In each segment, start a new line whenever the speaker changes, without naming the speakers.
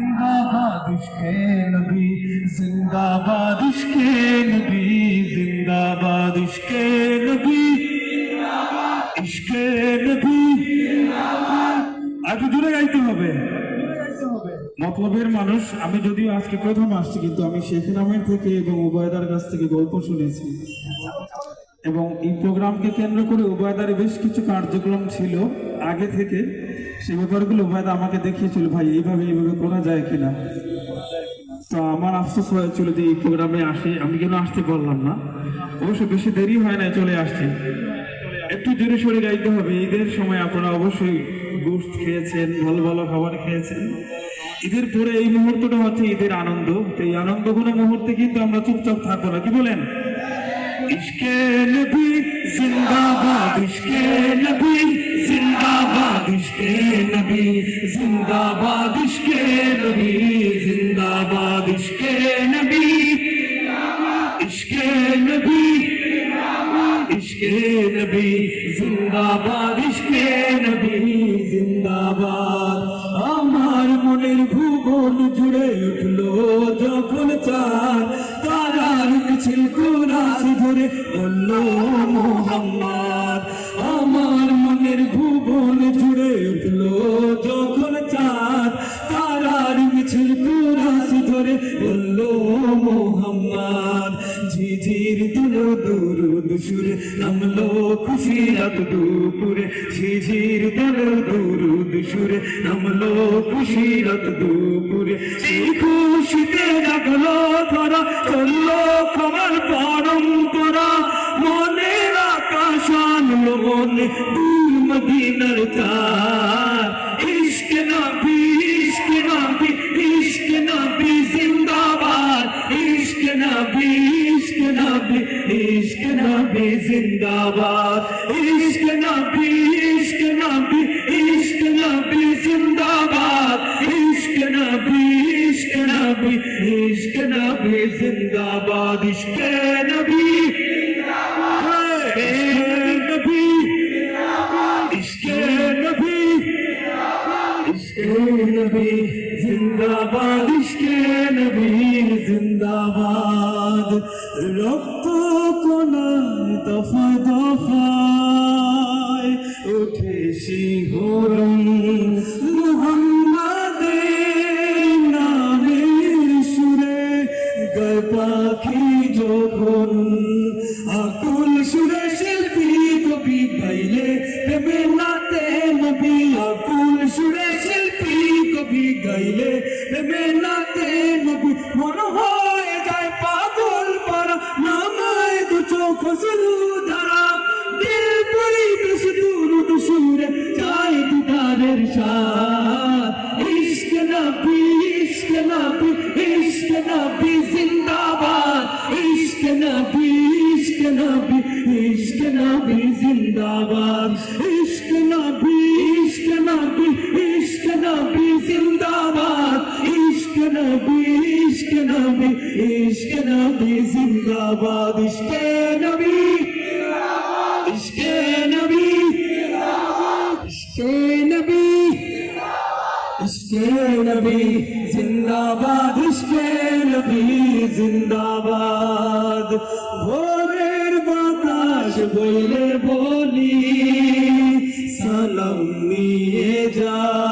জিন্দাবাদ নবী জিন্দাবাদ নবী জিন্দাবাদ নবী নবী জুড়ে গাইতে হবে। মতলবের মানুষ, আমি যদিও আজকে প্রথম আসছি, কিন্তু আমি শেখ নামের থেকে এবং উবায়দার কাছ থেকে গল্প শুনেছি। এবং এই প্রোগ্রামকে কেন্দ্র করে উবায়দারে বেশ কিছু কার্যক্রম ছিল আগে থেকে। সে ব্যাপারগুলো উভয়দা আমাকে দেখিয়েছিল ভাই, এইভাবে এইভাবে করা যায় কিনা? তো আমার আফসোস হয়েছিল যে এই প্রোগ্রামে আসে, আমি কেন আসতে পারলাম না? অবশ্য বেশি দেরি হয় না চলে আসছে একটু জোরে সরে গাইতে হবে, ঈদের সময় আপনারা অবশ্যই গোস্ত খেয়েছেন, ভালো ভালো খাবার খেয়েছেন। ঈদের পরে এই মুহূর্তটা হচ্ছে ঈদের আনন্দ। তো এই আনন্দ কোনো মুহূর্তে কিন্তু আমরা চুপচাপ থাকব না। কি বলেন? ইশকে নবী জিন্দাবাদ, ইশকে নবী জিন্দাবাদ ইশকে নবী, জিন্দাবাদ ইশকে নবী, জিন্দাবাদ ইশকে নবী। ইশকে নবী ইশকে নবী, জিন্দাবাদ ইশকে নবী, জিন্দাবাদ। আমার মনের ভুবন জুড়ে উঠল যখন চার তারার মিছিল কুরাসি ধরে বলল, মোহাম্মদ যখন চার তারার মিছিল কুরাসি ধরে মোহাম্মদ, ঝিঝির দিল দুরুদ সুরে নামলো খুশি রাত ঝিঝির দিল দুরুদ সুরে নামলো খুশি রাত দুপুরে। সেই খুশিতে জাগলো ধরা, চলল কমার পরম্পরা। মনের আকাশ আনলো মনে দূর মদিনার চার ইশক নবী ইশক নবী ইশক নবী জিন্দাবাদ ইশক নবী ইশক নবী ইশক নবী জিন্দাবাদ ইশক নবী ইশক নবী ইশক নবী জিন্দাবাদ ইশক নবী ইশক নবী ইশক নবী জিন্দাবাদ ইশক নবী নবী নবী, জিন্দাবাদ ইশকে নবী জিন্দাবাদ। রক্ত কোনায় দফা দফায় উঠে শিহরণ, মুহাম্মাদের নামের সুরে, গায় পাখি যখন গাইলে নাতে নবী মন হয়ে যায় পাগল পারা নামায় দু চোখ শুরু ধারা। দিল পরিবেশ দুরুদ সুরে চাই দিদারের সাথ। ইশক নবী ইশক নবী ইশক নবী জিন্দাবাদ। ইশক নবী ইশক নবী ইশক নবী জিন্দাবাদ। নবী, ইশক নবী ইশক নবী, জিন্দাবাদ, ইশক নবী। ইশকে নবী ইশকে নবী। ইশকে নবী, জিন্দাবাদ, ইশকে জিন্দাবাদ। ভোরের বাতাস বইলে বলি, সালাম নিয়ে যাও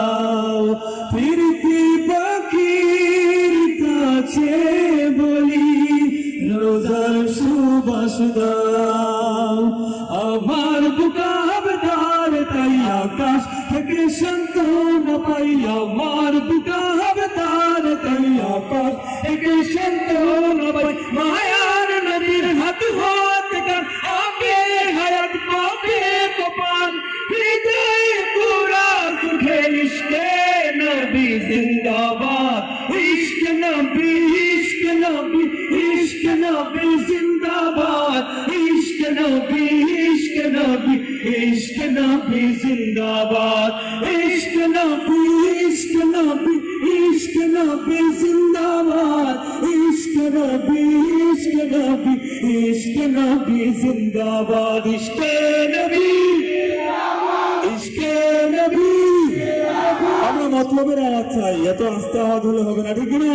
দাও আমার বুকাবদার তাই আকাশ থেকে সন্তান পাই। আমার বুকাবদার তাই আকাশ থেকে সন্তান পাই। মায়ার নদীর হাত হাত কান আগে হায়াত পাবে কপাল। হৃদয় পুরা সুখে ইশকে নবী জিন্দাবাদ। ইশক নবী ইশক নবী ইশক নবী জিন্দাবাদ। ইশক নবী জিন্দাবাদ ইশক নবী ইশক নবী ইশক নবী জিন্দাবাদ ইশক নবী ইশক নবী ইশক নবী জিন্দাবাদ ইশক নবী ইশক নবী আমরা মতলবের আওয়াজ চাই এত আস্তে আওয়াজ হলে হবে না ঠিক না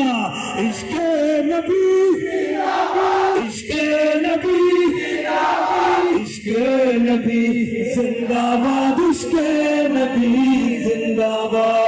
ইশকে নবী ইশকে নবী ইশকে নবী জিন্দাবাদ ইশকে নবী জিন্দাবাদ